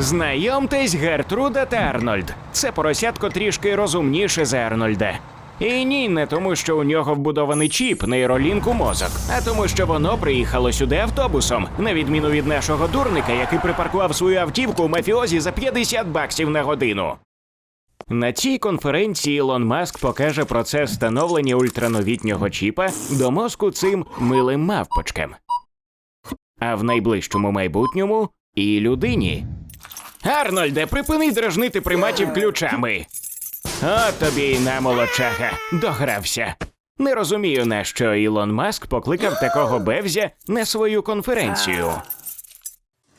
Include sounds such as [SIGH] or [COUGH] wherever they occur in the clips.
Знайомтесь, Гертруда та Арнольд. Це поросятко трішки розумніше за Арнольда. І ні, не тому, що у нього вбудований чіп, нейролінк у мозок, а тому, що воно приїхало сюди автобусом, на відміну від нашого дурника, який припаркував свою автівку у мафіозі за 50 баксів на годину. На цій конференції Ілон Маск покаже процес встановлення ультрановітнього чіпа до мозку цим милим мавпочкам. А в найближчому майбутньому і людині. Арнольде, припини дражнити приматів ключами. От тобі й на молодчага, догрався. Не розумію, на що Ілон Маск покликав такого бевзя на свою конференцію.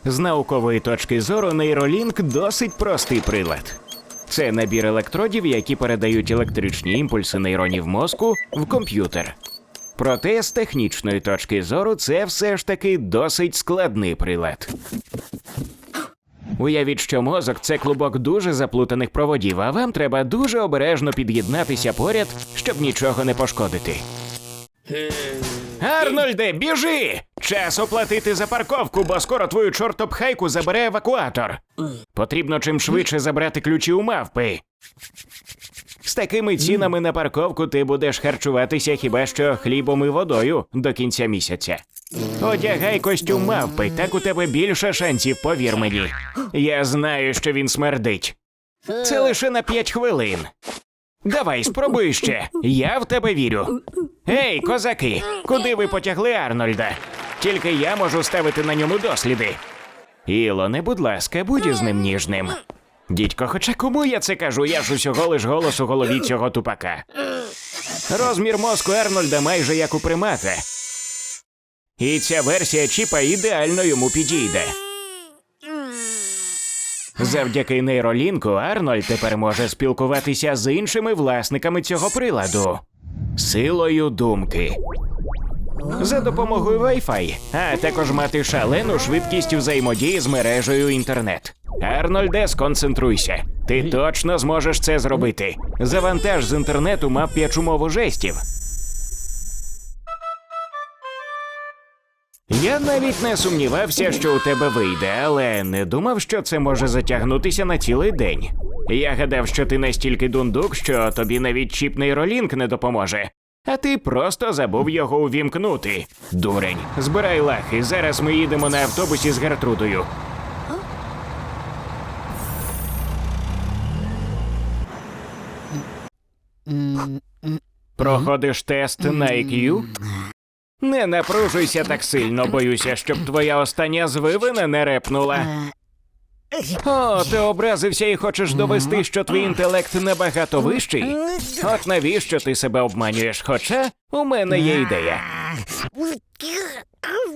З наукової точки зору нейролінк досить простий прилад. Це набір електродів, які передають електричні імпульси нейронів мозку в комп'ютер. Проте з технічної точки зору це все ж таки досить складний прилад. Уявіть, що мозок це клубок дуже заплутаних проводів, а вам треба дуже обережно під'єднатися поряд, щоб нічого не пошкодити. Арнольде, біжи! Час оплатити за парковку, бо скоро твою чортопхайку забере евакуатор. Потрібно чим швидше забрати ключі у мавпи. З такими цінами на парковку ти будеш харчуватися хіба що хлібом і водою до кінця місяця. Одягай костюм мавпи, так у тебе більше шансів, повір мені. Я знаю, що він смердить. Це лише на п'ять хвилин. Давай, спробуй ще. Я в тебе вірю. Гей, козаки, куди ви потягли Арнольда? Тільки я можу ставити на ньому досліди. Ілоне, будь ласка, будь із ним ніжним. Дідько, хоча кому я це кажу, я ж усього лиш голос у голові цього тупака. Розмір мозку Арнольда майже як у примата. І ця версія чіпа ідеально йому підійде. Завдяки нейролінку Арнольд тепер може спілкуватися з іншими власниками цього приладу силою думки. За допомогою Wi-Fi, а також мати шалену швидкість взаємодії з мережею інтернет. Арнольде, сконцентруйся. Ти точно зможеш це зробити. Завантаж з інтернету мап'ячу мову жестів. Я навіть не сумнівався, що у тебе вийде, але не думав, що це може затягнутися на цілий день. Я гадав, що ти настільки дундук, що тобі навіть чіп нейролінк не допоможе. А ти просто забув його увімкнути. Дурень, збирай лахи. Зараз ми їдемо на автобусі з Гертрудою. Проходиш тест на IQ? Не напружуйся так сильно, боюся, щоб твоя остання звивина не репнула. О, ти образився і хочеш довести, що твій інтелект набагато вищий? От навіщо ти себе обманюєш? Хоча у мене є ідея.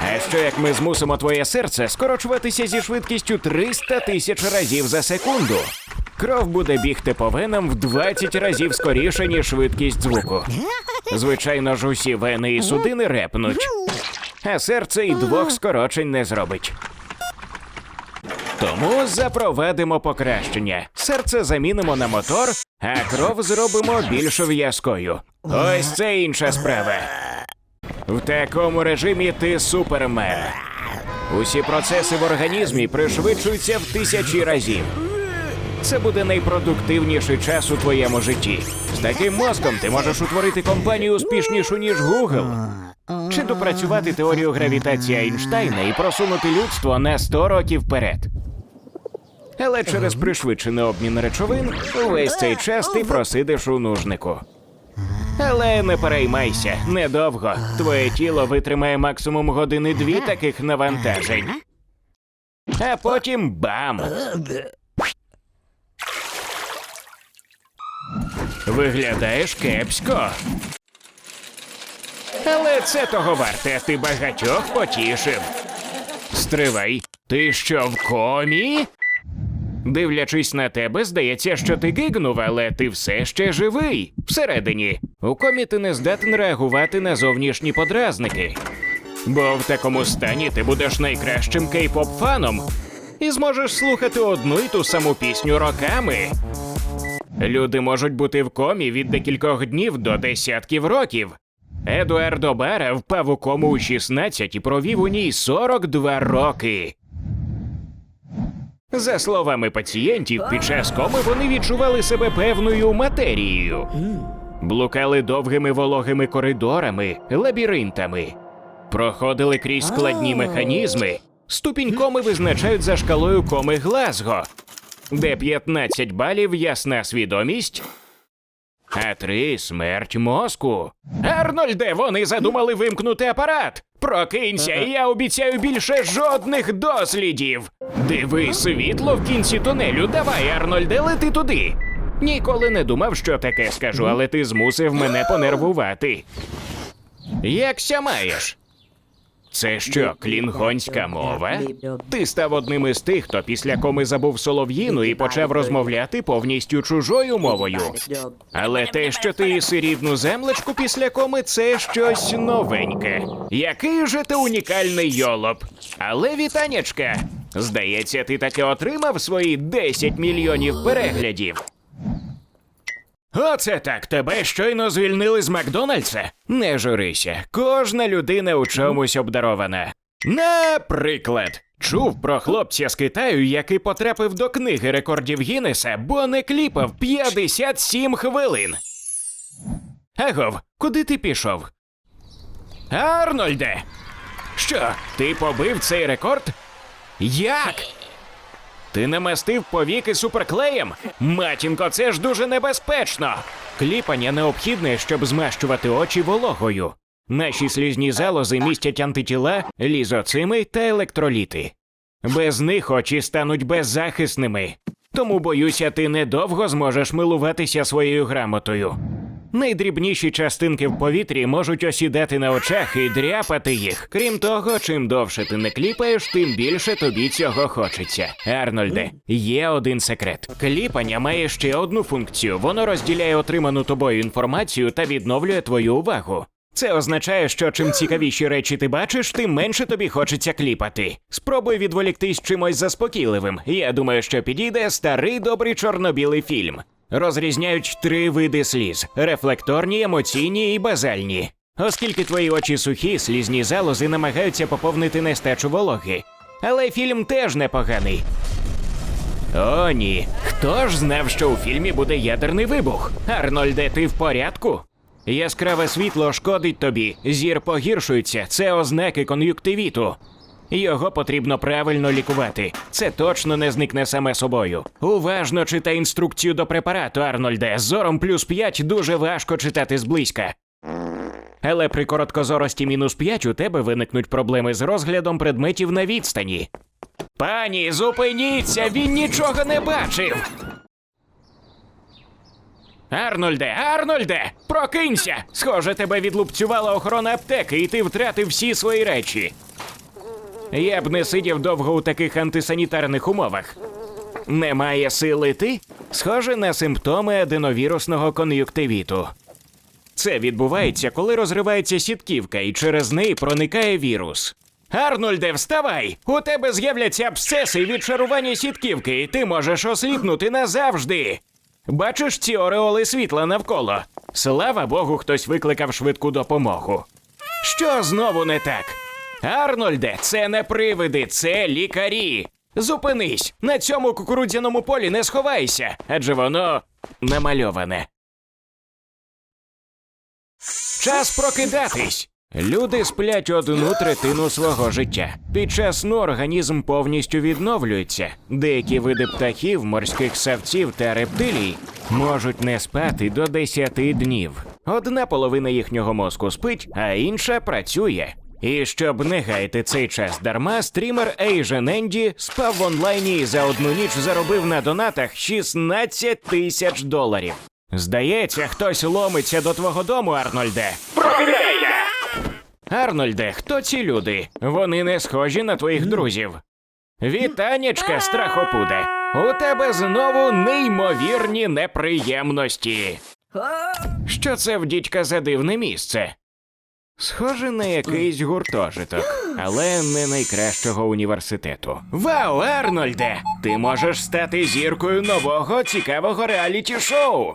А що як ми змусимо твоє серце скорочуватися зі швидкістю 300 тисяч разів за секунду? Кров буде бігти по венам в 20 разів скоріше, ніж швидкість звуку. Звичайно ж, усі вени і судини репнуть, а серце і двох скорочень не зробить. Тому запровадимо покращення. Серце замінимо на мотор, а кров зробимо більш в'язкою. Ось це інша справа. В такому режимі ти супермен. Усі процеси в організмі пришвидшуються в тисячі разів. Це буде найпродуктивніший час у твоєму житті. З таким мозком ти можеш утворити компанію успішнішу, ніж Google. Чи допрацювати теорію гравітації Айнштайна і просунути людство на 100 років вперед. Але через пришвидшений обмін речовин увесь цей час ти просидиш у нужнику. Але не переймайся, недовго. Твоє тіло витримає максимум години дві таких навантажень. А потім бам! Виглядаєш кепсько. Але це того варте, ти багатьох потішив. Стривай, ти що в комі? Дивлячись на тебе, здається, що ти гигнув, але ти все ще живий. Всередині. У комі ти не здатен реагувати на зовнішні подразники. Бо в такому стані ти будеш найкращим кей-поп фаном і зможеш слухати одну й ту саму пісню роками. Люди можуть бути в комі від декількох днів до десятків років. Едуардо Бара впав у кому у 16 і провів у ній 42 роки. За словами пацієнтів, під час коми вони відчували себе певною матерією. Блукали довгими вологими коридорами, лабіринтами, проходили крізь складні механізми. Ступінь коми визначають за шкалою коми Глазго, де 15 балів ясна свідомість, а 3 смерть мозку. Арнольде, вони задумали вимкнути апарат. Прокинься, і я обіцяю більше жодних дослідів. Диви світло в кінці тунелю. Давай, Арнольде, лети туди. Ніколи не думав, що таке скажу, але ти змусив мене понервувати. Якся маєш? Це що, клінгонська мова? Ти став одним із тих, хто після коми забув солов'їну і почав розмовляти повністю чужою мовою. Але те, що ти їси рідну землечку після коми, це щось новеньке. Який же ти унікальний йолоп. Але вітанячка, здається, ти таки отримав свої 10 мільйонів переглядів. Оце так, тебе щойно звільнили з Макдональдса? Не журися, кожна людина у чомусь обдарована. Наприклад, чув про хлопця з Китаю, який потрапив до книги рекордів Гіннеса, бо не кліпав 57 хвилин. Агов, куди ти пішов? Арнольде! Що, ти побив цей рекорд? Як? Ти намастив повіки суперклеєм? Матінко, це ж дуже небезпечно. Кліпання необхідне, щоб змащувати очі вологою. Наші слізні залози містять антитіла, лізоцими та електроліти. Без них очі стануть беззахисними. Тому боюся, ти недовго зможеш милуватися своєю грамотою. Найдрібніші частинки в повітрі можуть осідати на очах і дряпати їх. Крім того, чим довше ти не кліпаєш, тим більше тобі цього хочеться. Арнольде, є один секрет. Кліпання має ще одну функцію: воно розділяє отриману тобою інформацію та відновлює твою увагу. Це означає, що чим цікавіші речі ти бачиш, тим менше тобі хочеться кліпати. Спробуй відволіктись чимось заспокійливим. Я думаю, що підійде старий добрий чорно-білий фільм. Розрізняють три види сліз: рефлекторні, емоційні і базальні. Оскільки твої очі сухі, слізні залози намагаються поповнити нестачу вологи. Але фільм теж непоганий. О, ні. Хто ж знав, що у фільмі буде ядерний вибух? Арнольде, ти в порядку? Яскраве світло шкодить тобі, зір погіршується, це ознаки кон'юктивіту. Його потрібно правильно лікувати. Це точно не зникне саме собою. Уважно читай інструкцію до препарату, Арнольде. Зором плюс 5 дуже важко читати зблизька. Але при короткозорості мінус 5 у тебе виникнуть проблеми з розглядом предметів на відстані. Пані, зупиніться! Він нічого не бачив. Арнольде, Арнольде, прокинься! Схоже, тебе відлупцювала охорона аптеки, і ти втратив всі свої речі. Я б не сидів довго у таких антисанітарних умовах. Немає сили ти? Схоже на симптоми аденовірусного кон'юктивіту. Це відбувається, коли розривається сітківка, і через неї проникає вірус. Арнольде, вставай! У тебе з'являться абсцеси від шарування сітківки, і ти можеш осліпнути назавжди. Бачиш ці ореоли світла навколо? Слава Богу, хтось викликав швидку допомогу. Що знову не так? Арнольде, це не привиди, це лікарі. Зупинись! На цьому кукурудзяному полі не сховайся, адже воно намальоване. Час прокидатись. Люди сплять одну третину свого життя. Під час сну організм повністю відновлюється. Деякі види птахів, морських савців та рептилій можуть не спати до 10 днів. Одна половина їхнього мозку спить, а інша працює. І щоб не гаяти цей час дарма, стрімер Asian Енді спав в онлайні і за одну ніч заробив на донатах 16 тисяч доларів. Здається, хтось ломиться до твого дому, Арнольде. Арнольде, хто ці люди? Вони не схожі на твоїх друзів. Вітанечка, страхопуде. У тебе знову неймовірні неприємності. Що це в дідька за дивне місце? Схоже на якийсь гуртожиток, але не найкращого університету. Вау, Арнольде! Ти можеш стати зіркою нового цікавого реаліті-шоу.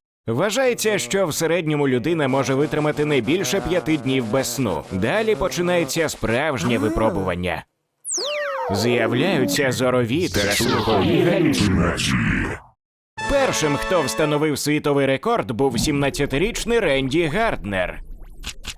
Вважається, що в середньому людина може витримати не більше п'яти днів без сну. Далі починається справжнє випробування. З'являються зорові та слухові галюцинації. Першим, хто встановив світовий рекорд, був 17-річний Ренді Гарднер.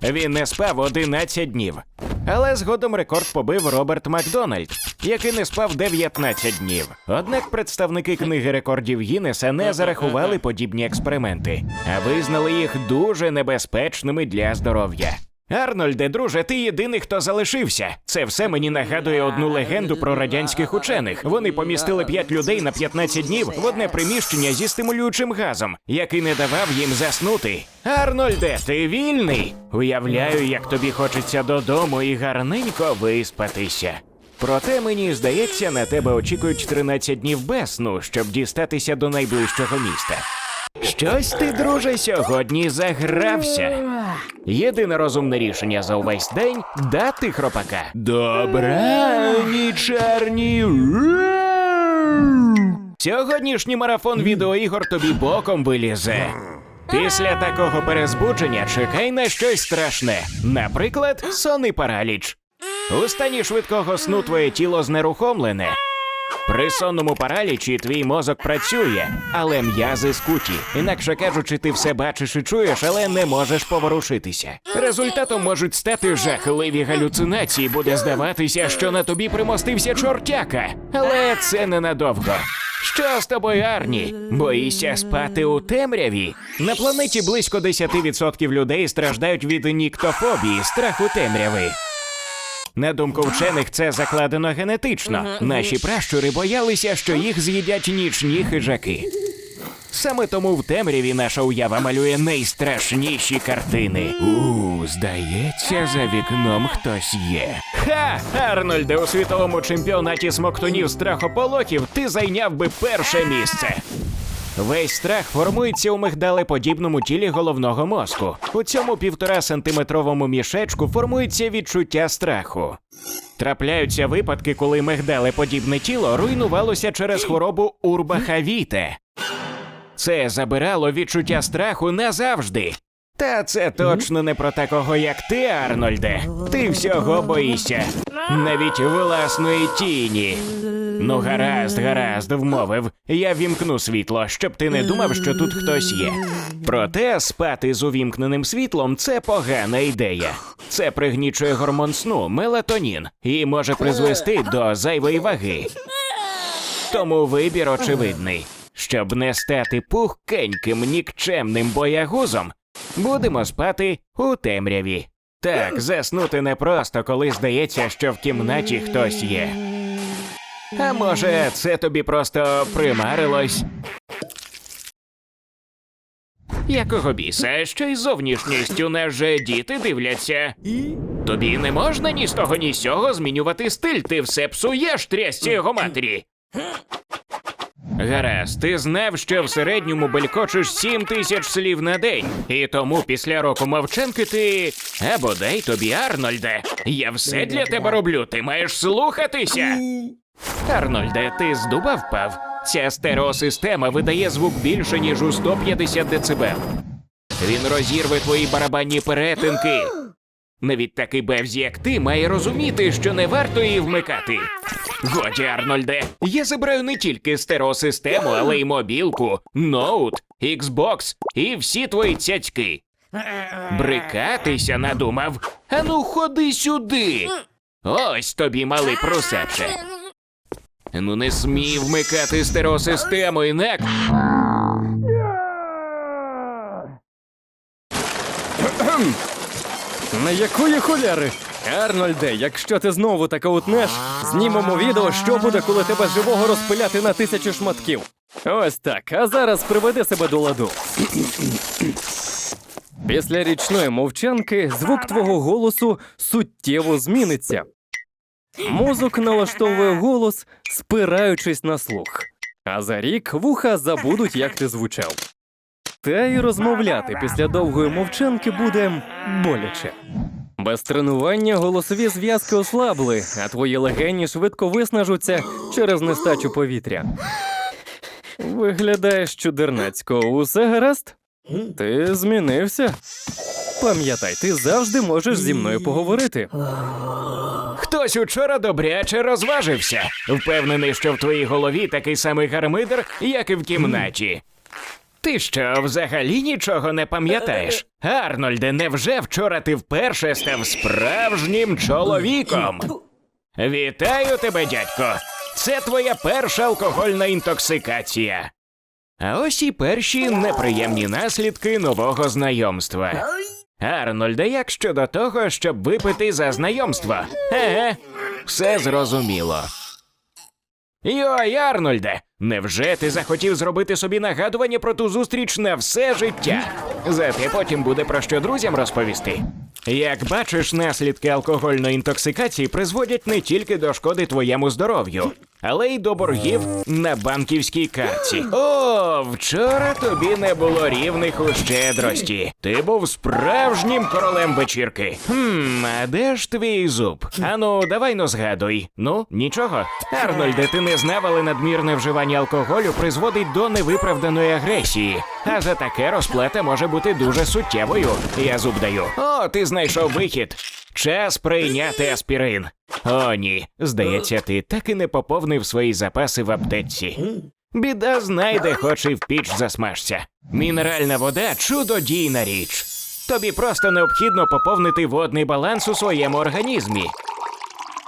Він не спав 11 днів. Але згодом рекорд побив Роберт Макдональд, який не спав 19 днів. Однак представники книги рекордів Гіннеса не зарахували подібні експерименти, а визнали їх дуже небезпечними для здоров'я. Арнольде, друже, ти єдиний, хто залишився. Це все мені нагадує одну легенду про радянських учених. Вони помістили п'ять людей на 15 днів в одне приміщення зі стимулюючим газом, який не давав їм заснути. Арнольде, ти вільний? Уявляю, як тобі хочеться додому і гарненько виспатися. Проте мені здається, на тебе очікують 13 днів без сну, щоб дістатися до найближчого міста. Щось ти, друже, сьогодні загрався. Єдине розумне рішення за увесь день дати хропака. Добраніч, Арні. Сьогоднішній марафон відеоігор тобі боком вилізе. Після такого перезбудження чекай на щось страшне, наприклад, сонний параліч. У стані швидкого сну твоє тіло знерухомлене. При сонному паралічі твій мозок працює, але м'язи скуті. Інакше кажучи, ти все бачиш і чуєш, але не можеш поворушитися. Результатом можуть стати жахливі галюцинації. Буде здаватися, що на тобі примостився чортяка. Але це ненадовго. Що з тобою, Арні? Боїшся спати у темряві? На планеті близько 10% людей страждають від ніктофобії, страху темряви. На думку вчених, це закладено генетично. Наші пращури боялися, що їх з'їдять нічні хижаки. Саме тому в темряві наша уява малює найстрашніші картини. У, здається, за вікном хтось є. Ха! Арнольде, у світовому чемпіонаті смоктунів страхополохів ти зайняв би перше місце. Весь страх формується у мигдалеподібному тілі головного мозку. У цьому півтора сантиметровому мішечку формується відчуття страху. Трапляються випадки, коли мигдалеподібне тіло руйнувалося через хворобу урбахавіте. Це забирало відчуття страху назавжди. Та це точно не про такого, як ти, Арнольде. Ти всього боїшся, навіть власної тіні. Ну, гаразд, гаразд, вмовив. Я вімкну світло, щоб ти не думав, що тут хтось є. Проте спати з увімкненим світлом це погана ідея. Це пригнічує гормон сну, мелатонін, і може призвести до зайвої ваги. Тому вибір очевидний. Щоб не стати пухкеньким нікчемним боягузом, будемо спати у темряві. Так, [GASPS] заснути непросто, коли здається, що в кімнаті хтось є. А може, це тобі просто примарилось? Якого біса, що й зовнішністю же діти дивляться? Тобі не можна ні з того, ні з сього змінювати стиль, ти все псуєш трясці його матері. Гаразд, ти знав, що в середньому белькочеш сім тисяч слів на день, і тому після року мовчанки ти. А бодай тобі, Арнольде, я все для тебе роблю, ти маєш слухатися. Арнольде, ти з дуба впав? Ця стереосистема видає звук більше, ніж у 150 дБ. Він розірве твої барабанні перетинки. Навіть такий бевзі, як ти, має розуміти, що не варто її вмикати. Годі, Арнольде, я забираю не тільки стереосистему, але й мобілку, ноут, Xbox і всі твої цяцьки. Брикатися надумав. Ану, ходи сюди. Ось тобі, малий просаче. Ну не смій вмикати стереосистему, інак. На якої холєри? Арнольде, якщо ти знову таке утнеш, знімемо відео, що буде, коли тебе живого розпиляти на тисячі шматків. Ось так, а зараз приведи себе до ладу. Після річної мовчанки звук твого голосу суттєво зміниться. Мозок налаштовує голос, спираючись на слух. А за рік вуха забудуть, як ти звучав. Та й розмовляти після довгої мовчанки буде боляче. Без тренування голосові зв'язки ослабли, а твої легені швидко виснажуться через нестачу повітря. Виглядаєш чудернацько, усе гаразд? Ти змінився. Пам'ятай, ти завжди можеш зі мною поговорити. Хтось учора добряче розважився. Впевнений, що в твоїй голові такий самий гармидер, як і в кімнаті. Ти що, взагалі нічого не пам'ятаєш? Арнольде, невже вчора ти вперше став справжнім чоловіком? Вітаю тебе, дядько! Це твоя перша алкогольна інтоксикація. А ось і перші неприємні наслідки нового знайомства. Арнольде, як щодо того, щоб випити за знайомство? Еге, все зрозуміло. Йой, Арнольде, невже ти захотів зробити собі нагадування про ту зустріч на все життя? Зате потім буде про що друзям розповісти. Як бачиш, наслідки алкогольної інтоксикації призводять не тільки до шкоди твоєму здоров'ю, але й до боргів на банківській карті. О, вчора тобі не було рівних у щедрості. Ти був справжнім королем вечірки. Хм, а де ж твій зуб? Ану, давай ну згадуй. Ну, нічого. Арнольде, ти не знав, але надмірне вживання алкоголю призводить до невиправданої агресії. А за таке розплата може бути дуже суттєвою. Я зуб даю. О, ти знайшов вихід. Час прийняти аспірин. О, ні. Здається, ти так і не поповнив свої запаси в аптеці. Біда знайде, хоч і в піч засмажся. Мінеральна вода чудодійна річ. Тобі просто необхідно поповнити водний баланс у своєму організмі.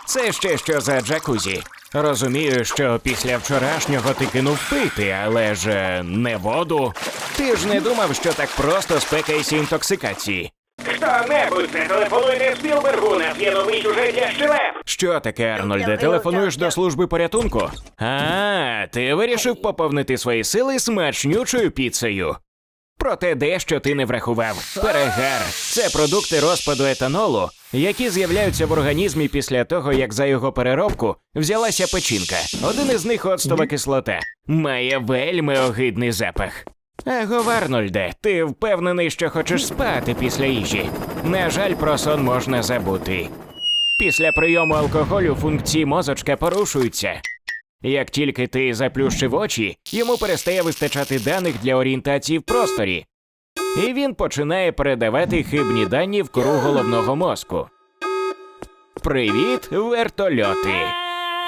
Це ще що за джакузі. Розумію, що після вчорашнього ти кинув пити, але ж е, не воду. Ти ж не думав, що так просто спекаєшся інтоксикації. Хто-небудь зателефонуйте Спілбергу на є новий сюжет для щелеп. Що таке, Арнольде? Телефонуєш до служби порятунку? А, ти вирішив поповнити свої сили смачнючою піцею. Проте дещо ти не врахував. Перегар це продукти розпаду етанолу, які з'являються в організмі після того, як за його переробку взялася печінка. Один із них оцтова кислота. Має вельми огидний запах. Его, Арнольде, ти впевнений, що хочеш спати після їжі. На жаль, про сон можна забути. Після прийому алкоголю функції мозочка порушуються. Як тільки ти заплющив очі, йому перестає вистачати даних для орієнтації в просторі, і він починає передавати хибні дані в кору головного мозку. Привіт, вертольоти!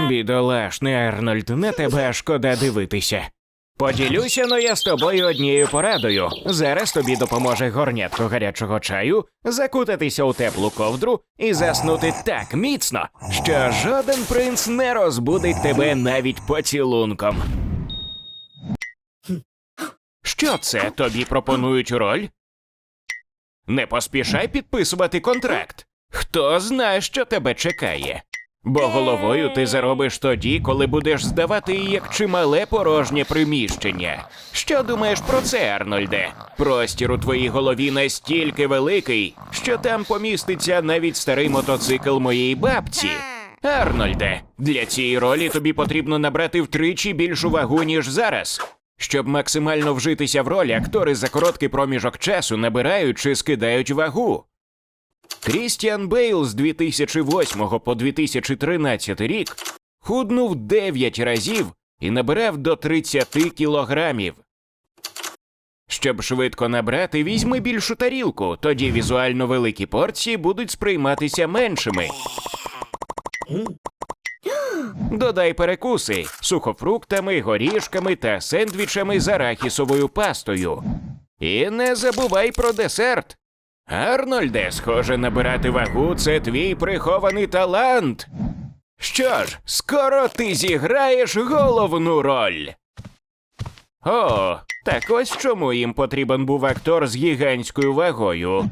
Бідолашний Арнольд, на тебе шкода дивитися. Поділюся но я з тобою однією порадою. Зараз тобі допоможе горнятко гарячого чаю, закутатися у теплу ковдру і заснути так міцно, що жоден принц не розбудить тебе навіть поцілунком. Що це тобі пропонують роль? Не поспішай підписувати контракт. Хто знає, що тебе чекає. Бо головою ти заробиш тоді, коли будеш здавати її як чимале порожнє приміщення. Що думаєш про це, Арнольде? Простір у твоїй голові настільки великий, що там поміститься навіть старий мотоцикл моєї бабці. Арнольде, для цієї ролі тобі потрібно набрати втричі більшу вагу, ніж зараз. Щоб максимально вжитися в роль, актори за короткий проміжок часу набирають чи скидають вагу. Крістіан Бейл з 2008 по 2013 рік худнув 9 разів і набирав до 30 кілограмів. Щоб швидко набрати, візьми більшу тарілку, тоді візуально великі порції будуть сприйматися меншими. Додай перекуси сухофруктами, горішками та сендвічами з арахісовою пастою. І не забувай про десерт. Арнольде, схоже, набирати вагу це твій прихований талант. Що ж, скоро ти зіграєш головну роль. О, так ось чому їм потрібен був актор з гігантською вагою.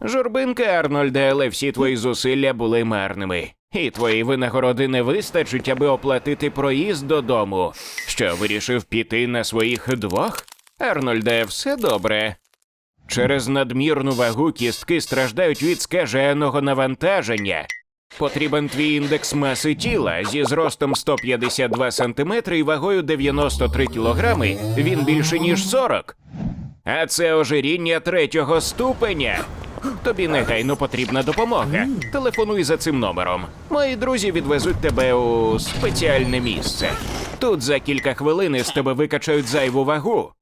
Журбинка, Арнольде, але всі твої зусилля були марними. І твої винагороди не вистачить, аби оплатити проїзд додому. Що вирішив піти на своїх двох? Арнольде, все добре. Через надмірну вагу кістки страждають від скаженого навантаження. Потрібен твій індекс маси тіла зі зростом 152 см і вагою 93 кг. Він більше ніж 40. А це ожиріння третього ступеня. Тобі негайно потрібна допомога. Телефонуй за цим номером. Мої друзі відвезуть тебе у спеціальне місце. Тут за кілька хвилин з тебе викачають зайву вагу.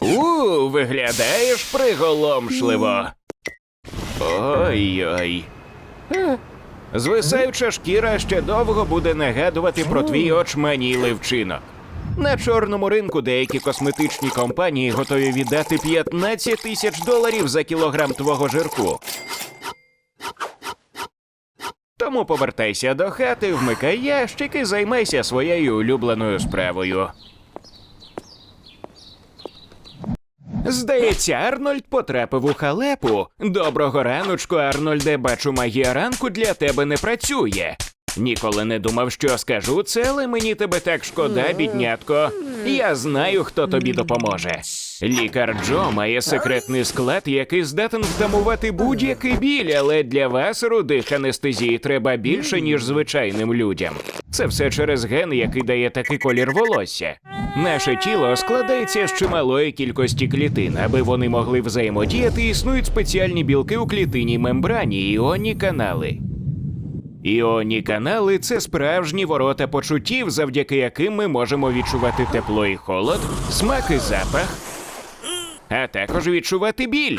У, виглядаєш приголомшливо. Ой-ой. Звисаюча шкіра ще довго буде нагадувати про твій очманілий вчинок. На чорному ринку деякі косметичні компанії готові віддати 15 тисяч доларів за кілограм твого жирку. Тому повертайся до хати, вмикай ящик і займайся своєю улюбленою справою. Здається, Арнольд потрапив у халепу. Доброго раночку, Арнольде, бачу, магія ранку для тебе не працює. Ніколи не думав, що скажу це, але мені тебе так шкода, біднятко. Я знаю, хто тобі допоможе. Лікар Джо має секретний склад, який здатен втамувати будь-який біль, але для вас, рудих анестезії, треба більше, ніж звичайним людям. Це все через ген, який дає такий колір волосся. Наше тіло складається з чималої кількості клітин. Аби вони могли взаємодіяти, існують спеціальні білки у клітинній мембрані іонні канали. Іонні канали це справжні ворота почуттів, завдяки яким ми можемо відчувати тепло і холод, смак і запах, а також відчувати біль.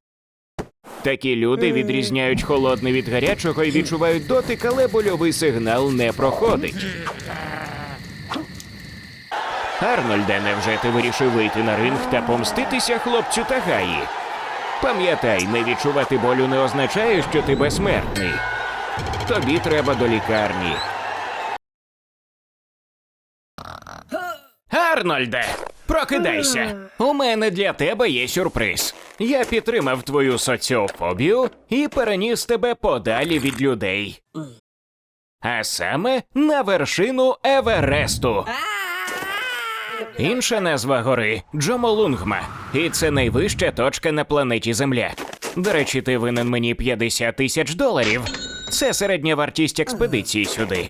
Такі люди відрізняють холодне від гарячого і відчувають дотик, але больовий сигнал не проходить. Арнольде, невже ти вирішив вийти на ринг та помститися хлопцю Тагаї? Пам'ятай, не відчувати болю не означає, що ти безсмертний. Тобі треба до лікарні. Арнольде, прокидайся. У мене для тебе є сюрприз. Я підтримав твою соціофобію і переніс тебе подалі від людей. А саме на вершину Евересту. Інша назва гори Джомолунгма, і це найвища точка на планеті Земля. До речі, ти винен мені 50 тисяч доларів. Це середня вартість експедиції сюди.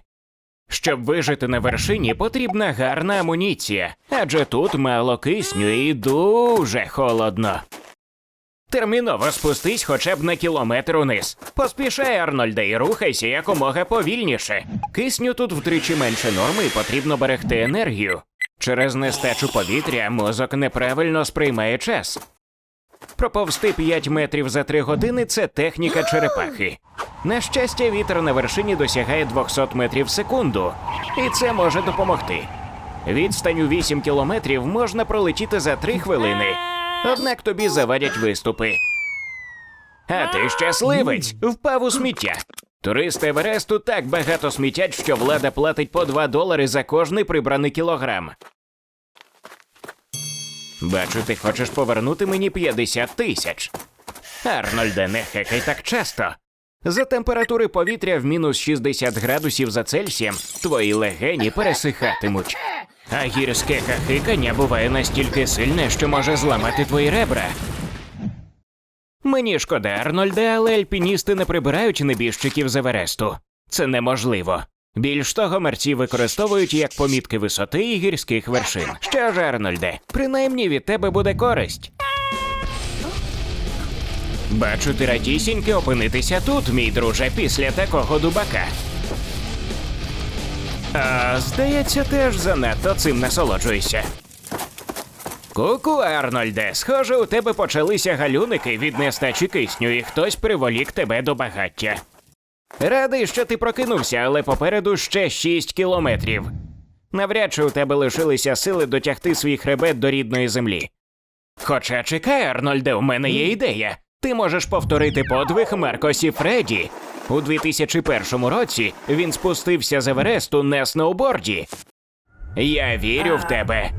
Щоб вижити на вершині, потрібна гарна амуніція, адже тут мало кисню і дуже холодно. Терміново спустись хоча б на кілометр униз. Поспішай, Арнольде, і рухайся якомога повільніше. Кисню тут втричі менше норми і потрібно берегти енергію. Через нестачу повітря мозок неправильно сприймає час. Проповсти 5 метрів за 3 години це техніка черепахи. На щастя, вітер на вершині досягає 200 метрів в секунду, і це може допомогти. Відстань у 8 кілометрів можна пролетіти за 3 хвилини, однак тобі завадять виступи. А ти щасливець, впав у сміття. Туристи Евересту так багато смітять, що влада платить по 2 долари за кожний прибраний кілограм. Бачу, ти хочеш повернути мені 50 тисяч. Арнольде, не хекай так часто. За температури повітря в мінус 60 градусів за Цельсієм твої легені пересихатимуть. А гірське хахикання буває настільки сильне, що може зламати твої ребра. Мені шкода, Арнольде, але альпіністи не прибирають небіжчиків з Евересту. Це неможливо. Більш того, мерці використовують як помітки висоти і гірських вершин. Що ж, Арнольде, принаймні від тебе буде користь. Бачу, ти радісіньки опинитися тут, мій друже, після такого дубака. А, здається, теж занадто цим насолоджуєшся. Ку-ку, Арнольде, схоже, у тебе почалися галюники від нестачі кисню, і хтось приволік тебе до багаття. Радий, що ти прокинувся, але попереду ще 6 кілометрів. Навряд чи у тебе лишилися сили дотягти свій хребет до рідної землі. Хоча чекай, Арнольде, у мене є ідея. Ти можеш повторити подвиг Маркосі Фредді. У 2001 році він спустився з Евересту на сноуборді. Я вірю в тебе.